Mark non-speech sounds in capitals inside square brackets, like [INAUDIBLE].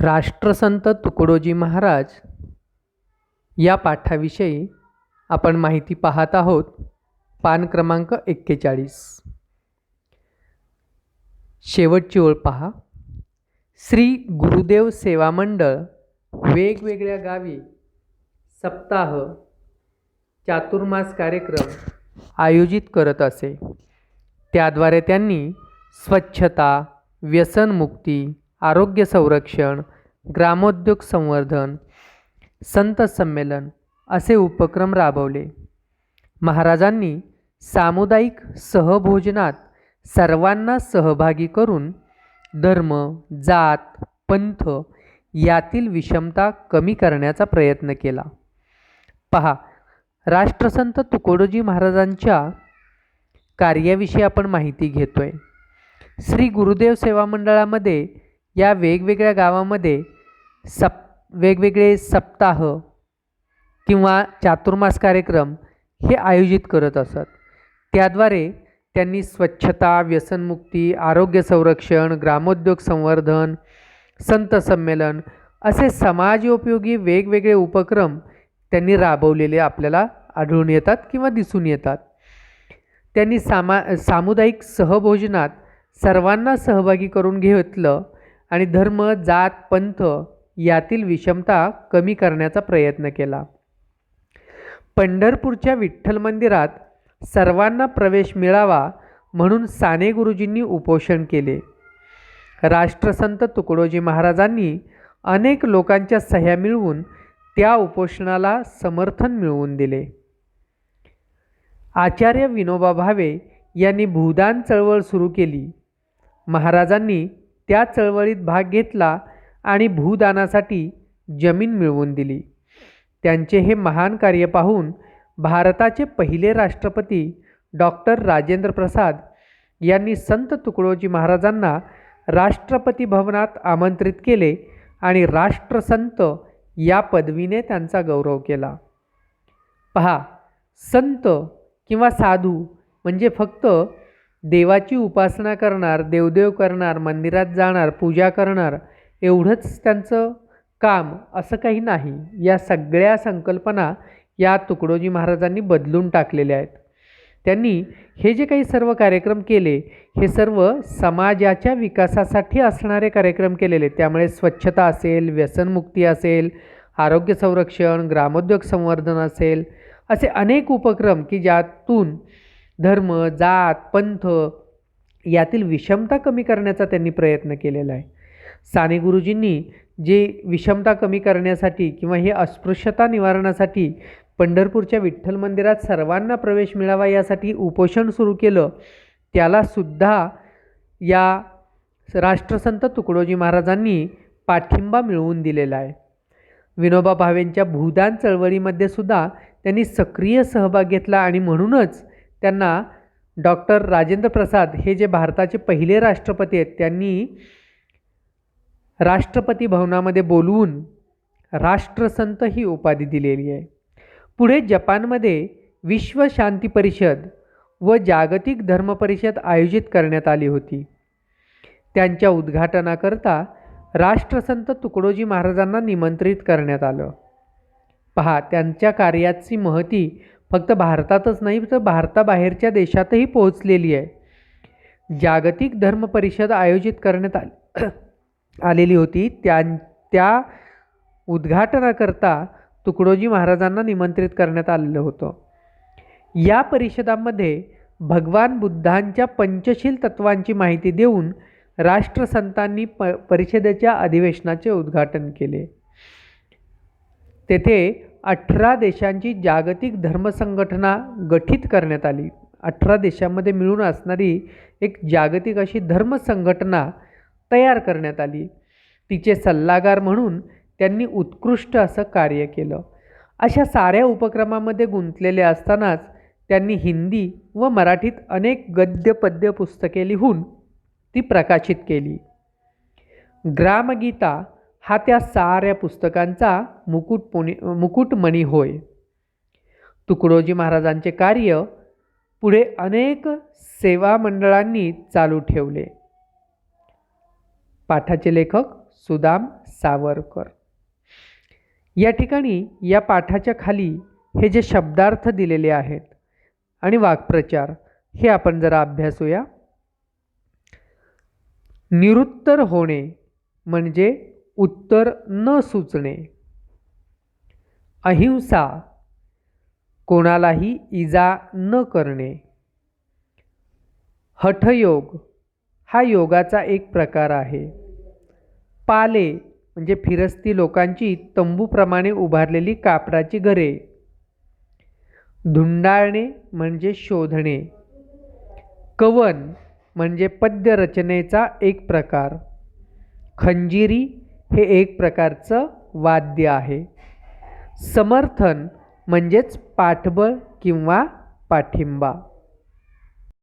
राष्ट्रसंत तुकडोजी महाराज या पाठाविषयी आपण माहिती पाहत आहोत. पान क्रमांक एक्केचाळीस. शेवटची ओळ पहा. श्री गुरुदेव सेवा मंडळ वेगवेगळ्या गावी सप्ताह चातुर्मास कार्यक्रम आयोजित करत असे. त्याद्वारे त्यांनी स्वच्छता व्यसनमुक्ती आरोग्य संरक्षण ग्रामोद्योग संवर्धन संत संमेलन असे उपक्रम राबवले. महाराजांनी सामुदायिक सहभोजनात सर्वांना सहभागी करून धर्म जात पंथ यातील विषमता कमी करण्याचा प्रयत्न केला. पहा राष्ट्रसंत तुकोडोजी महाराजांच्या कार्याविषयी आपण माहिती घेतोय. श्री गुरुदेव सेवा मंडळामध्ये या वेगवेगळ्या गावामध्ये सप वेगवेगळे सप्ताह किंवा चातुर्मास कार्यक्रम हे आयोजित करत असत. त्याद्वारे त्यांनी स्वच्छता व्यसनमुक्ती आरोग्य संरक्षण ग्रामोद्योग संवर्धन संत संमेलन असे समाजोपयोगी वेगवेगळे उपक्रम त्यांनी राबवलेले आपल्याला आढळून येतात किंवा दिसून येतात. त्यांनी सामा सामुदायिक सहभोजनात सर्वांना सहभागी करून घेतलं आणि धर्म जात पंथ यातील विषमता कमी करण्याचा प्रयत्न केला. पंढरपूरच्या विठ्ठल मंदिरात सर्वांना प्रवेश मिळावा म्हणून साने गुरुजींनी उपोषण केले. राष्ट्रसंत तुकडोजी महाराजांनी अनेक लोकांच्या सह्या मिळवून त्या उपोषणाला समर्थन मिळवून दिले. आचार्य विनोबा भावे यांनी भूदान चळवळ सुरू केली. महाराजांनी त्या चळवळीत भाग घेतला आणि भूदानासाठी जमीन मिळवून दिली. त्यांचे हे महान कार्य पाहून भारताचे पहिले राष्ट्रपती डॉक्टर राजेंद्र प्रसाद यांनी संत तुकडोजी महाराजांना राष्ट्रपती भवनात आमंत्रित केले आणि राष्ट्रसंत या पदवीने त्यांचा गौरव केला. पहा संत किंवा साधू म्हणजे फक्त देवाची उपासना करणार देवदेव करणार मंदिरात जाणार पूजा करणार एवढंच त्यांचं काम असं काही नाही. या सगळ्या संकल्पना या तुकडोजी महाराजांनी बदलून टाकलेल्या आहेत. त्यांनी हे जे काही सर्व कार्यक्रम केले हे सर्व समाजाच्या विकासासाठी असणारे कार्यक्रम केलेले त्यामुळे स्वच्छता असेल व्यसनमुक्ती असेल आरोग्य संरक्षण ग्रामोद्योग संवर्धन असेल असे अनेक उपक्रम की ज्यातून धर्म जात पंथ यातील विषमता कमी करण्याचा त्यांनी प्रयत्न केलेला आहे. साने गुरुजींनी जे विषमता कमी करण्यासाठी किंवा हे अस्पृश्यता निवारणासाठी पंढरपूरच्या विठ्ठल मंदिरात सर्वांना प्रवेश मिळावा यासाठी उपोषण सुरू केलं त्यालासुद्धा या राष्ट्रसंत तुकडोजी महाराजांनी पाठिंबा मिळवून दिलेला आहे. विनोबा भावेंच्या भूदान चळवळीमध्ये सुद्धा त्यांनी सक्रिय सहभाग घेतला आणि म्हणूनच त्यांना डॉक्टर राजेंद्र प्रसाद हे जे भारताचे पहिले राष्ट्रपती आहेत त्यांनी राष्ट्रपती भवनामध्ये बोलवून राष्ट्रसंत ही उपाधी दिलेली आहे. पुढे जपानमध्ये विश्व शांती परिषद व जागतिक धर्म परिषद आयोजित करण्यात आली होती. त्यांच्या उद्घाटनाकरता राष्ट्रसंत तुकडोजी महाराजांना निमंत्रित करण्यात आलं. पहा त्यांच्या कार्याची महती फक्त भारतातच नाही तर भारताबाहेरच्या देशातही पोहोचलेली आहे. जागतिक धर्म परिषद आयोजित करण्यात आली [CLEARS THROAT] आलेली होती. त्या त्या उद्घाटनाकरता तुकडोजी महाराजांना निमंत्रित करण्यात आलेलं होतं. या परिषदामध्ये भगवान बुद्धांच्या पंचशील तत्वांची माहिती देऊन राष्ट्रसंतांनी प परिषदेच्या अधिवेशनाचे उद्घाटन केले. तेथे अठरा देशांची जागतिक धर्मसंघटना गठीत करण्यात आली. अठरा देशांमध्ये मिळून असणारी एक जागतिक अशी धर्मसंघटना तयार करण्यात आली. तिचे सल्लागार म्हणून त्यांनी उत्कृष्ट असं कार्य केलं. अशा साऱ्या उपक्रमामध्ये गुंतलेले असतानाच त्यांनी हिंदी व मराठीत अनेक गद्य पद्य पुस्तके लिहून ती प्रकाशित केली. ग्रामगीता हा त्या साऱ्या पुस्तकांचा मुकुटपोणी मुकुटमणी होय. तुकडोजी महाराजांचे कार्य पुढे अनेक सेवा मंडळांनी चालू ठेवले. पाठाचे लेखक सुदाम सावरकर. या ठिकाणी या पाठाच्या खाली हे जे शब्दार्थ दिलेले आहेत आणि वाक्प्रचार हे आपण जरा अभ्यासूया निरुत्तर होणे म्हणजे उत्तर न सुचणे. अहिंसा. कोणालाही इजा न करणे. हठयोग. हा योगाचा एक प्रकार आहे. पाले म्हणजे फिरस्ती लोकांची तंबूप्रमाणे उभारलेली कापडाची घरे. धुंडाळणे म्हणजे शोधणे. कवन म्हणजे पद्यरचनेचा एक प्रकार. खंजिरी हे एक प्रकारचं वाद्य आहे. समर्थन म्हणजेच पाठबळ किंवा पाठिंबा.